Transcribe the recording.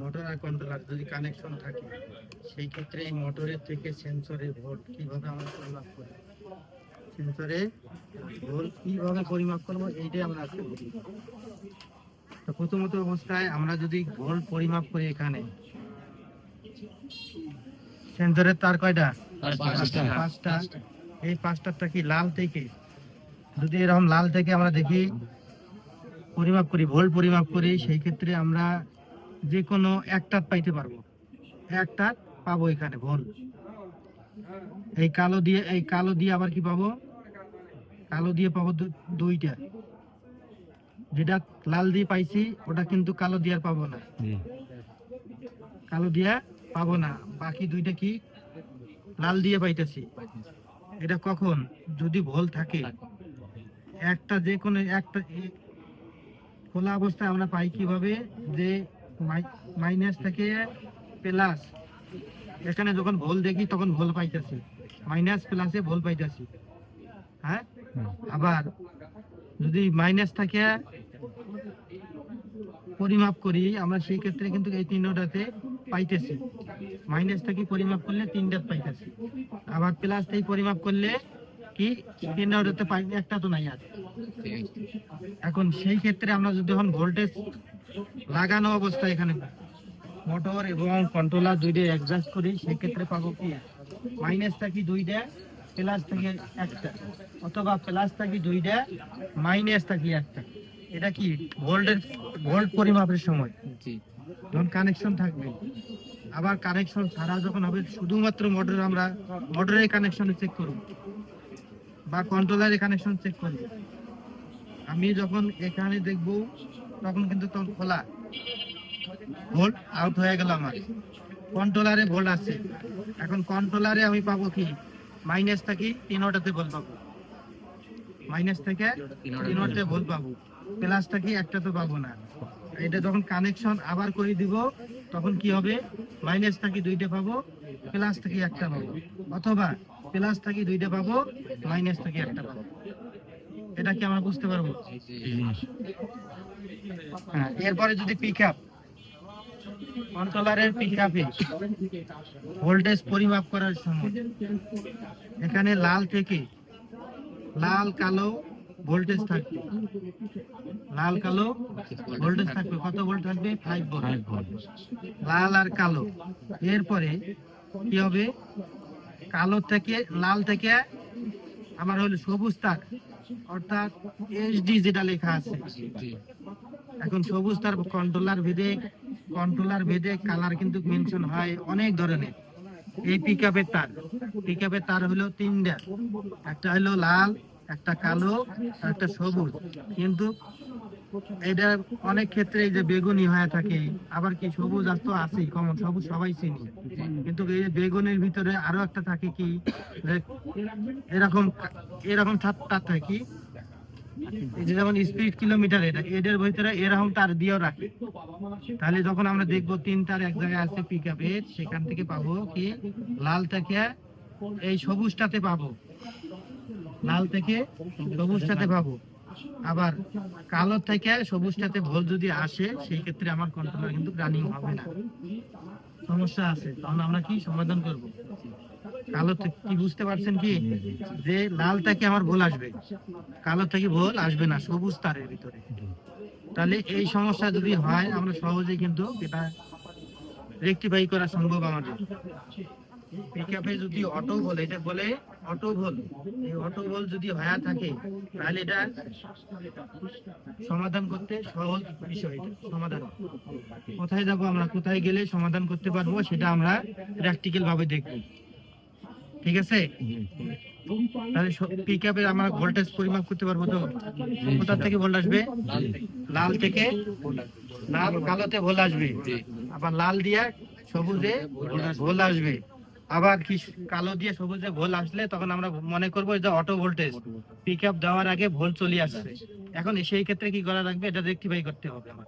Motor আর controller যদি connection থাকে সেই ক্ষেত্রে এই মোটরের থেকে সেন্সরে ভোল্ট কীভাবে আমরা পরিমাপ করি? সেন্সরে ভোল্ট কীভাবে পরিমাপ করব এইটাই আমরা আজকে বুঝি তো প্রথমত অবস্থায় আমরা যদি ভোল্ট পরিমাপ করি এখানে সেন্সরের তার কয়টা? পাঁচটা। পাঁচটা এই পাঁচটারটা কি লাল থেকে? যদি এরকম লাল থেকে আমরা দেখি পরিমাপ করি ভোল্ট পরিমাপ করি সেই ক্ষেত্রে আমরা যে কোনো একটা পাইতে পারব। একটা পাবো এখানে ভোল্ট এই কালো দিয়ে এই কালো দিয়ে আবার কি পাবো? কালো দিয়ে পাবো দুইটা। যেটা লাল দিয়ে পাইছি ওটা কিন্তু কালো দিয়ে আর পাবো না। কালো দিয়ে পাবো না। বাকি দুইটা কি? লাল দিয়ে পাইতেছি। এটা কখন? যদি ভোল থাকে। একটা যে কোনো একটা খোলা অবস্থায় আমরা পাই কীভাবে? যে মাইনাস থেকে প্লাস। এখানে যখন ভোল দেখি তখন ভোল পাইতেছি। মাইনাস প্লাসে ভোল পাইতেছি। হ্যাঁ? আবার যদি মাইনাস থাকে পরিমাপ করি আমরা সেই ক্ষেত্রে কিন্তু এই তিনটাতে পাইতেছি। মাইনাস থেকে পরিমাপ করলে তিনটা পাইতেছি। আবার প্লাস থেকে পরিমাপ করলে কি? তিনটাতে পাই একটা তো নাই আর। এখন সেই ক্ষেত্রে আমরা যদি এখন ভোল্টেজ লাগানো অবস্থা এখানে। মোটর এবং কন্ট্রোলার দুইটা অ্যাডজাস্ট করি সেই ক্ষেত্রে পাবো কি? মাইনাস থাকি দুই দুইটা প্লাস থাকি একটা। অথবা প্লাস থাকি দুই দুইটা মাইনাস থাকি একটা। এটা কি? ভোল্টের ভোল্ট পরিমাপের সময়। জি। যখন কানেকশন থাকবে। আবার কানেকশন ছাড়া যখন হবে শুধুমাত্র মোটর আমরা মোটরের কানেকশন চেক করব। বা কন্ট্রোলারের কানেকশন চেক করব। আমি যখন এখানে দেখব তখন কিন্তু তখন খোলা। ভোল্ট আউট হয়ে গেল আমার। কন্ট্রোলারে ভোল্ট আছে। এখন কন্ট্রোলারে আমি পাবো কি? মাইনাস থাকি তিনোটাতে ভোল্ট পাবো। মাইনাস থেকে তিনোটাতে ভোল্ট পাবো। প্লাস থাকি একটা তো পাবো না। এটা যখন কানেকশন আবার করে দিব, তখন কি হবে? মাইনাস থাকি দুইটা পাবো প্লাস থাকি একটা পাবো। অথবা প্লাস থাকি দুইটা পাবো মাইনাস থাকি একটা পাবো। এটা কি আমরা বুঝতে পারব? হ্যাঁ এরপরে যদি পিক আপ কন্ট্রোলারের পিক আপে ভোল্টেজ পরিমাপ করার সময় এখানে লাল থেকে লাল কালো ভোল্টেজ থাকবে। লাল কালো ভোল্টেজ থাকবে। কত ভোল্ট থাকবে? ফাইভ ভোল্ট লাল আর কালো। এরপরে কি হবে? কালো থেকে লাল থেকে আমার হলো সবুজ তার। অর্থাৎ এইচডি যেটা লেখা আছে। এখন সবুজ তার কন্ট্রোলার ভেদে কন্ট্রোলার ভেদে কালার কিন্তু মেনশন হয় অনেক ধরনের। এই পিকআপের তার পিকআপের তার হলো তিনটা। একটা হলো লাল, একটা কালো একটা সবুজ। কিন্তু এটা অনেক ক্ষেত্রে যে বেগুনি হয়ে থাকে, আবার কি সবুজ আর তো আছেই, কমন, সবুজ সবাই চিনি। কিন্তু এই বেগুনের ভিতরে আরও একটা থাকে কি এরকম এরকম তার থাকে যেমন স্পিড কিলোমিটার এটা, এদের ভিতরে এরকম তার দিয়েও রাখে। তাহলে যখন আমরা দেখব তিন তার এক জায়গায় আছে পিক সেখান থেকে পাবো কি, লাল থেকে এই সবুজটাতে পাবো। লাল থেকে সবুজটাতে পাবো। আবার কালো থেকে সবুজটাতে ভোল যদি আসে, সেই ক্ষেত্রে আমার কন্ট্রোলার কিন্তু রানিং হবে না। সমস্যা আছে তখন আমরা কি সমাধান করব? কালো কি বুঝতে পারছেন কি? যে লাল থেকে আমার ভোল আসবে, কালো থেকে ভোল আসবে না, সবুজ তারের ভিতরে। তাহলে এই সমস্যা যদি হয়, আমরা সহজেই কিন্তু এটা রেকটিফাই করা সম্ভব আমাদের। পিকআপে যদি অটো ভোল এটা বলে অটো ভোল এই অটো ভোল যদি হয়ে থাকে, তাহলে এটা সমাধান করতে সহজ বিষয় সমাধান। কোথায় যাব আমরা? কোথায় গেলে সমাধান করতে পারব? সেটা আমরা প্র্যাকটিক্যাল ভাবে দেখব। ঠিক আছে? তাহলে পিক আপে আমরা ভোল্টেজ পরিমাপ করতে পারব তো? কোথা থেকে ভোল্ট আসবে? লাল থেকে। লাল, কালোতে ভোল আসবে। আবার লাল দিয়ে সবুজে ভোল আসবে। আবার কি কালো দিয়ে সবুজে ভোল আসলে তখন আমরা মনে করব যে অটো ভোল্টেজ পিক আপ দেওয়ার আগে ভোল চলে আসছে। এখন সেই ক্ষেত্রে কি করা লাগবে? এটা রেক্টিফাই করতে হবে আমার